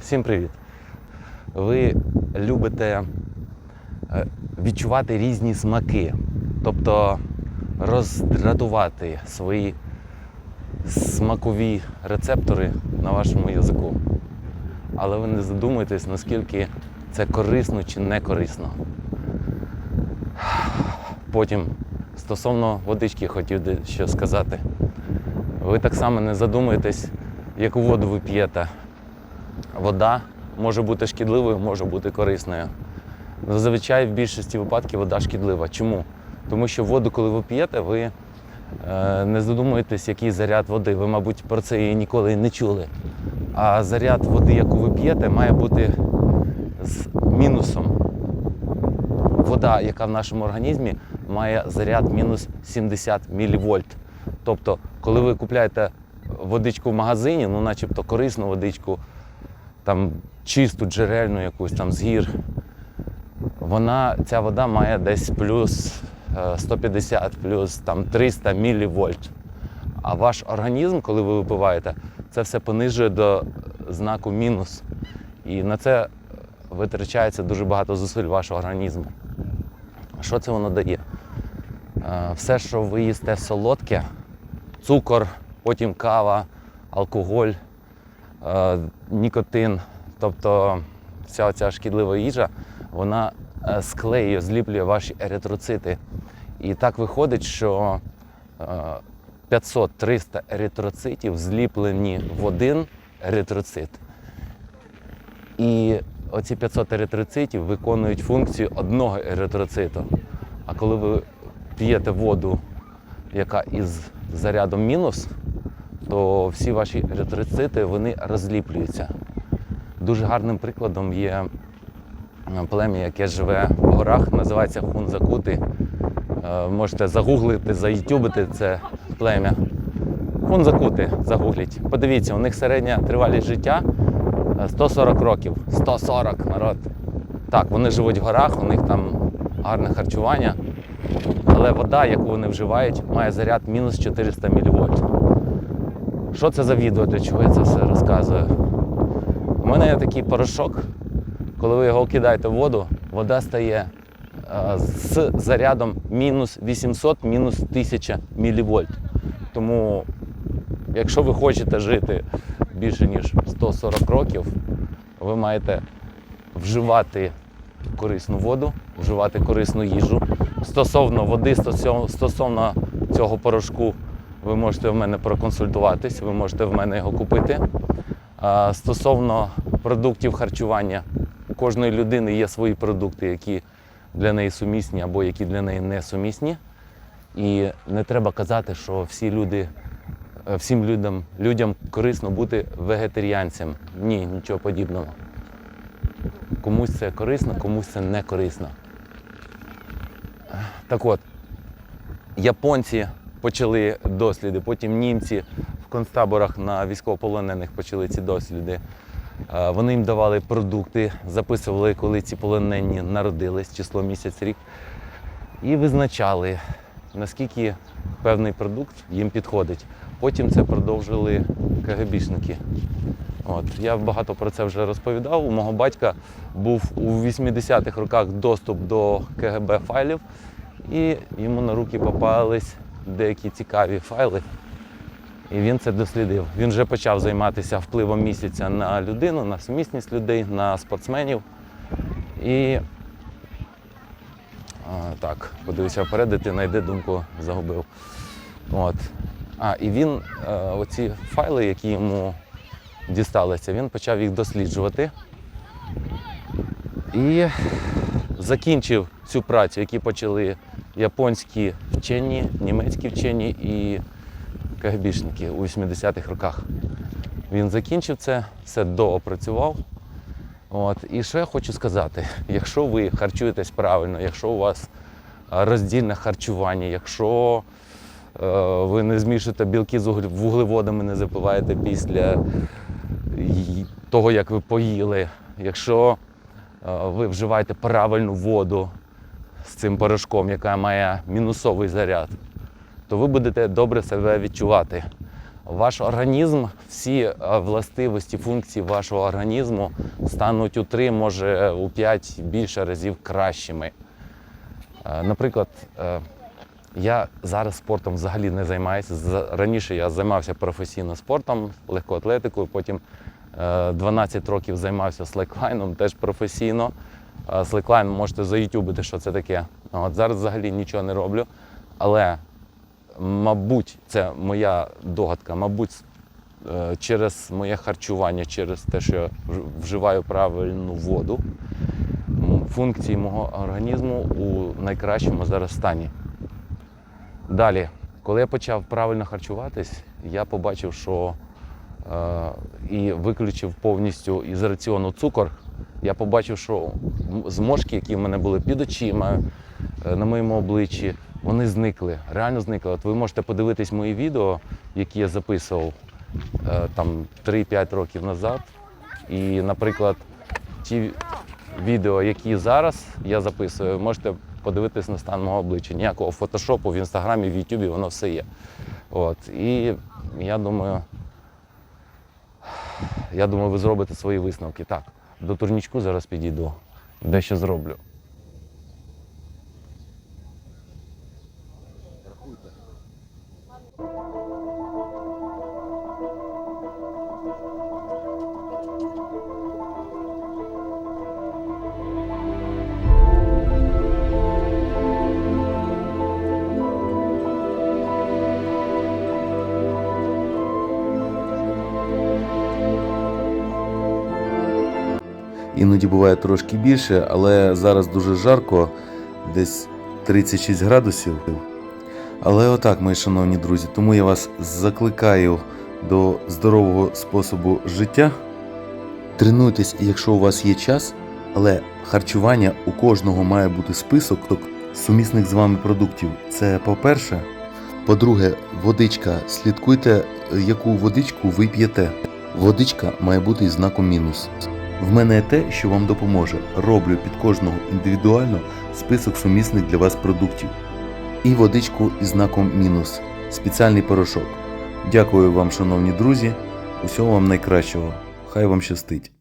Всім привіт! Ви любите е, відчувати різні смаки, тобто роздратувати свої смакові рецептори на вашому язику. Але ви не задумуєтесь, наскільки це корисно чи не корисно. Потім, стосовно водички, хотів що сказати. Ви так само не задумуєтесь, яку воду ви п'єте. Вода може бути шкідливою, може бути корисною. Зазвичай в більшості випадків вода шкідлива. Чому? Тому що воду, коли ви п'єте, ви е, не задумуєтесь, який заряд води. Ви, мабуть, про це і ніколи не чули. А заряд води, яку ви п'єте, має бути з мінусом. Вода, яка в нашому організмі, має заряд мінус 70 мВ. Тобто, коли ви купляєте водичку в магазині, ну начебто корисну водичку, там чисту джерельну якусь там з гір, вона, ця вода має десь плюс е, 150, плюс там 300 мВ. А ваш організм, коли ви випиваєте, це все понижує до знаку мінус. І на це витрачається дуже багато зусиль вашого організму. Що це воно дає? Е, Все, що ви їсте солодке, цукор, потім кава, алкоголь, е, нікотин, тобто вся ця шкідлива їжа, вона е, склеює, зліплює ваші еритроцити. І так виходить, що е, 500-300 еритроцитів зліплені в один еритроцит. І оці 500 еритроцитів виконують функцію одного еритроциту. А коли ви п'єте воду, яка із зарядом мінус, то всі ваші еритроцити вони розліплюються. Дуже гарним прикладом є е, плем'я, яке живе в горах, називається Хунзакути. Е, Можете загуглити, заютюбити це плем'я. Хунзакути загугліть. Подивіться, у них середня тривалість життя е, 140 років. 140 народ. Так, вони живуть в горах, у них там гарне харчування. Але вода, яку вони вживають, має заряд мінус 400 мВ. Що це за відео, для чого я це все розказую? У мене є такий порошок, коли ви його кидаєте в воду, вода стає е, з зарядом мінус 800, мінус 1000 мВ. Тому, якщо ви хочете жити більше ніж 140 років, ви маєте вживати корисну воду, вживати корисну їжу. Стосовно води, стосовно цього порошку, ви можете в мене проконсультуватись, ви можете в мене його купити. Стосовно продуктів харчування, у кожної людини є свої продукти, які для неї сумісні або які для неї не сумісні. І не треба казати, що всі люди, е, всім людям, людям корисно бути вегетаріанцем. Ні, нічого подібного. Комусь це корисно, комусь це не корисно. Так от, японці почали досліди, потім німці в концтаборах на військовополонених почали ці досліди. Е, Вони їм давали продукти, записували, коли ці полонені народились, число місяць, рік, і визначали, наскільки певний продукт їм підходить. Потім це продовжили КГБшники. От. Я багато про це вже розповідав. У мого батька був у 80-х роках доступ до КГБ файлів, і йому на руки попались деякі цікаві файли. І він це дослідив. Він вже почав займатися впливом місяця на людину, на сумісність людей, на спортсменів. І а, так, подивився вперед, дитина йде, думку загубив. От. А, і він е, оці файли, які йому дісталися, він почав їх досліджувати. І закінчив цю працю, які почали японські вчені, німецькі вчені і КГБшники у 80-х роках. Він закінчив це, все доопрацював. От. І я хочу сказати, якщо ви харчуєтесь правильно, якщо у вас роздільне харчування, якщо е, ви не змішуєте білки з вуглеводами, не запиваєте після того, як ви поїли, якщо е, ви вживаєте правильну воду з цим порошком, яка має мінусовий заряд, то ви будете добре себе відчувати. ваш організм, всі е, властивості, функції вашого організму стануть у 3, може у 5 більше разів кращими. Е, Наприклад, е, я зараз спортом взагалі не займаюся. Раніше я займався професійно спортом, легкоатлетикою, потім е, 12 років займався слеклайном, теж професійно. Слеклайн можете заютюбити, що це таке. От зараз взагалі нічого не роблю. Але, мабуть, це моя догадка, мабуть, е, через моє харчування, через те, що я вживаю правильну воду, функції мого організму у найкращому зараз стані. Далі, коли я почав правильно харчуватись, я побачив, що е, і виключив повністю із раціону цукор. Я побачив, що зморшки, які в мене були під очима, е, на моєму обличчі, вони зникли. Реально зникли. От ви можете подивитись мої відео, які я записував е, там 3-5 років назад. І, наприклад, ті відео, які зараз я записую, можете подивитись на стан мого обличчя. Ніякого фотошопу в інстаграмі, в Ютубі, воно все є. От. І я думаю, я думаю, ви зробите свої висновки. Так, до турнічку зараз підійду, дещо зроблю. Іноді буває трошки більше, але зараз дуже жарко, десь 36 градусів. Але отак, мої шановні друзі, тому я вас закликаю до здорового способу життя. Тренуйтесь, якщо у вас є час, але харчування у кожного має бути список сумісних з вами продуктів. Це по-перше. По-друге, водичка. Слідкуйте, яку водичку ви п'єте. Водичка має бути із знаком мінус. В мене є те, що вам допоможе. Роблю під кожного індивідуально список сумісних для вас продуктів. І водичку із знаком мінус. Спеціальний порошок. Дякую вам, шановні друзі. Усього вам найкращого. Хай вам щастить.